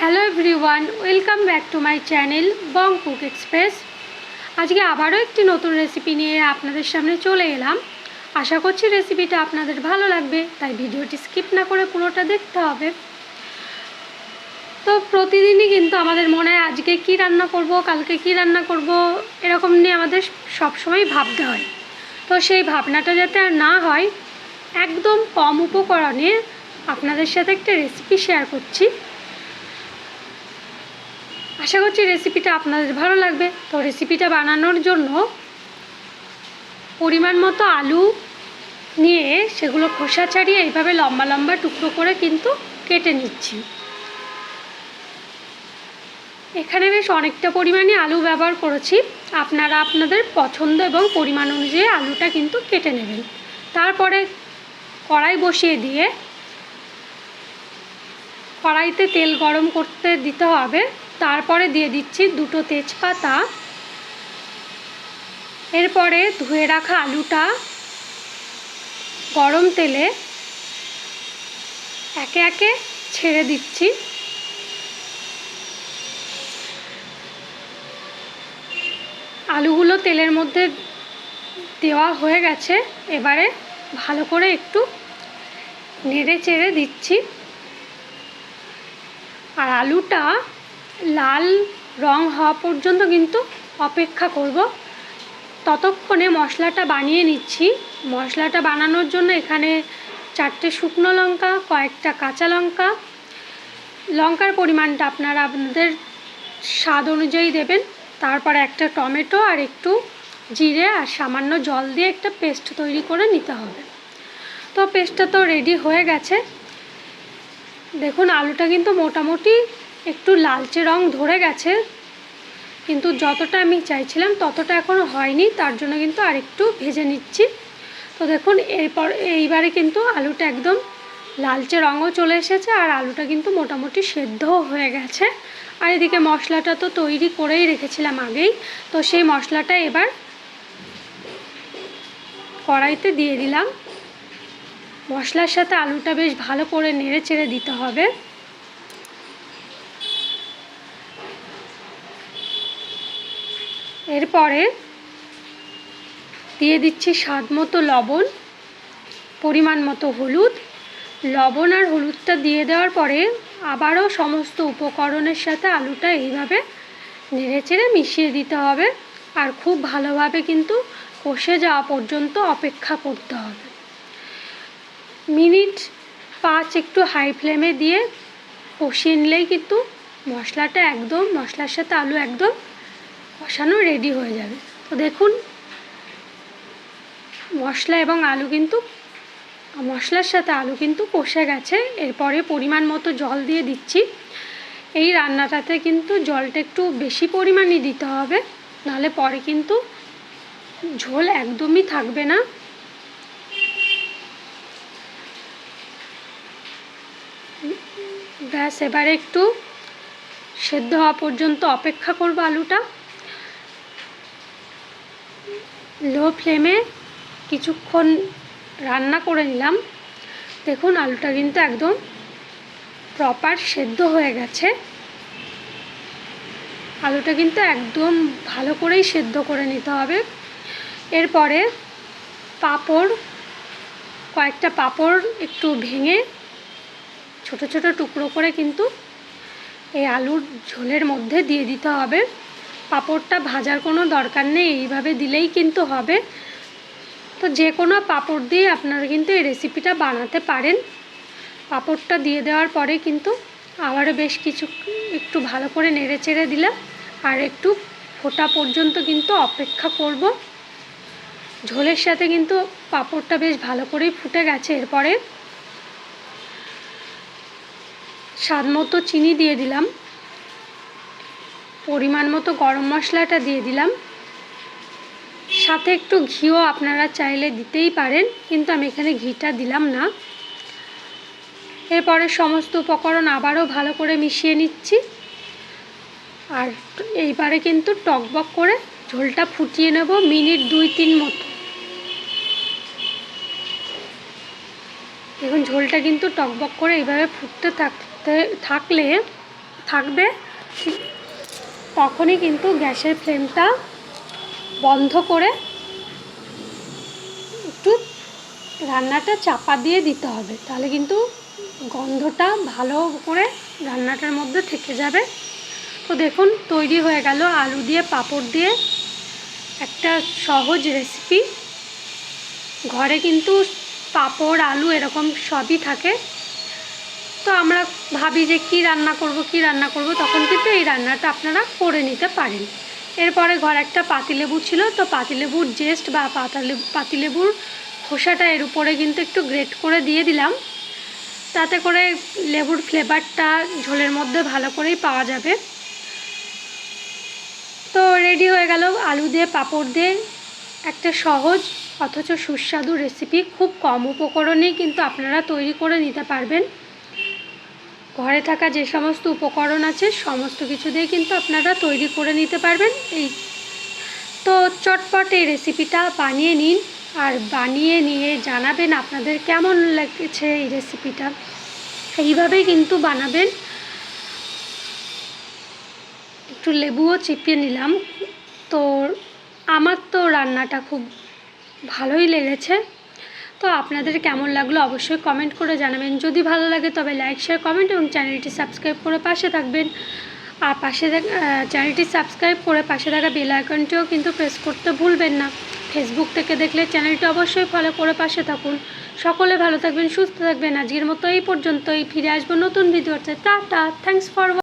Hello everyone, welcome back to my channel Bong cook express. আজকে আবারও একটি নতুন রেসিপি নিয়ে আপনাদের সামনে চলে এলাম। আশা করছি রেসিপিটা আপনাদের ভালো লাগবে, তাই ভিডিওটি স্কিপ না করে পুরোটা দেখতে হবে। তো প্রতিদিনই কিন্তু আমাদের মনে হয় আজকে কি রান্না করব, কালকে কি রান্না করব, এরকম নিয়ে আমাদের সবসময় ভাবতে হয়। তো সেই ভাবনাটা যাতে আর না হয়, একদম কম উপকরণে আপনাদের সাথে একটা রেসিপি শেয়ার করছি। আশা করছি রেসিপিটা আপনাদের ভালো লাগবে। তো রেসিপিটা বানানোর জন্য পরিমাণ মতো আলু নিয়ে সেগুলো খোসা ছাড়িয়ে এইভাবে লম্বা লম্বা টুকরো করে কিন্তু কেটে নিচ্ছি। এখানে বেশ অনেকটা পরিমাণে আলু ব্যবহার করেছি। আপনারা আপনাদের পছন্দ এবং পরিমাণ অনুযায়ী আলুটা কিন্তু কেটে নেবেন। তারপরে কড়াই বসিয়ে দিয়ে কড়াইতে তেল গরম করতে দিতে হবে। তারপরে দিয়ে দিচ্ছি দুটো তেজপাতা। এরপরে ধুয়ে রাখা আলুটা গরম তেলে একে একে ছেড়ে দিচ্ছি। আলুগুলো তেলের মধ্যে দেওয়া হয়ে গেছে, এবারে ভালো করে একটু নেড়ে চেড়ে দিচ্ছি। আর আলুটা লাল রং হওয়া পর্যন্ত কিন্তু অপেক্ষা করব। ততক্ষণে মশলাটা বানিয়ে নিচ্ছি। মশলাটা বানানোর জন্য এখানে চারটে শুকনো লঙ্কা, কয়েকটা কাঁচা লঙ্কা। লঙ্কার পরিমাণটা আপনারা আপনাদের স্বাদ অনুযায়ী দেবেন। তারপরে একটা টমেটো আর একটু জিরে আর সামান্য জল দিয়ে একটা পেস্ট তৈরি করে নিতে হবে। তো পেস্টটা তো রেডি হয়ে গেছে। দেখুন, আলুটা কিন্তু মোটামুটি একটু লালচে রং ধরে গেছে। কিন্তু যতটা আমি চাইছিলাম, ততটা এখনও হয়নি। তার জন্য কিন্তু আরেকটু ভেজে নিচ্ছি। তো দেখুন, এরপর, এইবারে কিন্তু আলুটা একদম লালচে রঙও চলে এসেছে আর আলুটা কিন্তু মোটামুটি সেদ্ধও হয়ে গেছে। আর এদিকে মশলাটা তো তৈরি করেই রেখেছিলাম আগেই। তো সেই মশলাটা এবার কড়াইতে দিয়ে দিলাম। মশলার সাথে আলুটা বেশ ভালো করে নেড়ে চেড়ে দিতে হবে। এরপরে দিয়ে দিচ্ছি স্বাদ মতো লবণ, পরিমাণ মতো হলুদ। লবণ আর হলুদটা দিয়ে দেওয়ার পরে আবারও সমস্ত উপকরণের সাথে আলুটা এইভাবে নেড়ে চেড়ে মিশিয়ে দিতে হবে আর খুব ভালোভাবে কিন্তু কষে যাওয়া পর্যন্ত অপেক্ষা করতে হবে। মিনিট পাঁচ একটু হাই ফ্লেমে দিয়ে কষিয়ে নিলেই কিন্তু মশলাটা একদম, মশলার সাথে আলু একদম কষানো রেডি হয়ে যাবে। তো দেখুন, মশলা এবং আলু কিন্তু, মশলার সাথে আলু কিন্তু কষে গেছে। এরপরে পরিমাণ মতো জল দিয়ে দিচ্ছি। এই রান্নাটাতে কিন্তু জলটা একটু বেশি পরিমাণই দিতে হবে। নাহলে পরে কিন্তু ঝোল একদমই থাকবে না। ব্যাস, এবারে একটু সেদ্ধ হওয়া পর্যন্ত অপেক্ষা করব আলুটা। লো ফ্লেমে কিছুক্ষণ রান্না করে নিলাম। দেখুন, আলুটা কিন্তু একদম প্রপার সেদ্ধ হয়ে গেছে। আলুটা কিন্তু একদম ভালো করেই সেদ্ধ করে নিতে হবে। এরপরে পাঁপড়, কয়েকটা পাঁপড় একটু ভেঙে ছোট ছোট টুকরো করে কিন্তু এই আলুর ঝোলের মধ্যে দিয়ে দিতে হবে। পাঁপড়টা ভাজার কোনো দরকার নেই, এইভাবে দিলেই কিন্তু হবে। তো যে কোনো পাঁপড় দিয়ে আপনারা কিন্তু এই রেসিপিটা বানাতে পারেন। পাঁপড়টা দিয়ে দেওয়ার পরে কিন্তু আবারও বেশ কিছু একটু ভালো করে নেড়ে চেড়ে দিলাম। আর একটু ফোটা পর্যন্ত কিন্তু অপেক্ষা করব। ঝোলের সাথে কিন্তু পাঁপড়টা বেশ ভালো করেই ফুটে গেছে। এরপরে স্বাদ মতো চিনি দিয়ে দিলাম। পরিমাণ মতো গরম মশলাটা দিয়ে দিলাম। সাথে একটু ঘিও আপনারা চাইলে দিতেই পারেন, কিন্তু আমি এখানে ঘিটা দিলাম না। এরপরে সমস্ত উপকরণ আবারও ভালো করে মিশিয়ে নিচ্ছি। আর এইবারে কিন্তু টকবক করে ঝোলটা ফুটিয়ে নেব মিনিট দুই তিন মতো। দেখুন, ঝোলটা কিন্তু টকবক করে এইভাবে ফুটতে থাকতে, থাকলে, থাকবে। তখনই কিন্তু গ্যাসের ফ্লেমটা বন্ধ করে একটু রান্নাটা চাপা দিয়ে দিতে হবে। তাহলে কিন্তু গন্ধটা ভালো করে রান্নাটার মধ্যে থেকে যাবে। তো দেখুন, তৈরি হয়ে গেল আলু দিয়ে, পাঁপড় দিয়ে একটা সহজ রেসিপি ঘরে কিন্তু পাঁপড়, আলু এরকম সবই থাকে। তো আমরা ভাবি যে কি রান্না করব, কি রান্না করব, তখন কিন্তু এই রান্নাটা আপনারা করে নিতে পারেন। এরপরে ঘরে একটা পাতিলেবু ছিল, তো পাতিলেবুর জেস্ট বা পাতালেবু পাতিলেবুর খোসাটা এর উপরে কিন্তু একটু গ্রেট করে দিয়ে দিলাম। তাতে করে লেবুর ফ্লেভারটা ঝোলের মধ্যে ভালো করেই পাওয়া যাবে। তো রেডি হয়ে গেল আলু দিয়ে, পাঁপড় দিয়ে। একটা সহজ অথচ সুস্বাদু রেসিপি খুব কম উপকরণেই কিন্তু আপনারা তৈরি করে নিতে পারবেন। ঘরে থাকা যে সমস্ত উপকরণ আছে, সমস্ত কিছু দিয়ে কিন্তু আপনারা তৈরি করে নিতে পারবেন। এই তো চটপট এই রেসিপিটা বানিয়ে নিন আর বানিয়ে নিয়ে জানাবেন আপনাদের কেমন লেগেছে এই রেসিপিটা এইভাবেই কিন্তু বানাবেন। একটু লেবুও চিপিয়ে নিলাম। তো আমার তো রান্নাটা খুব ভালোই লেগেছে। তো আপনাদের কেমন লাগল অবশ্যই কমেন্ট করে জানাবেন। যদি ভালো লাগে তবে লাইক শেয়ার কমেন্ট এবং চ্যানেলটি সাবস্ক্রাইব করে পাশে থাকবেন। আর পাশে চ্যানেলটি সাবস্ক্রাইব করে পাশে থাকা বেল আইকনটিও কিন্তু প্রেস করতে ভুলবেন না। ফেসবুক থেকে দেখলে চ্যানেলটি অবশ্যই ফলো করে পাশে থাকুন। সকলে ভালো থাকবেন, সুস্থ থাকবেন। আজকের মতো এই পর্যন্তই। ফিরে আসব নতুন ভিডিওতে টাটা থ্যাংকস ফর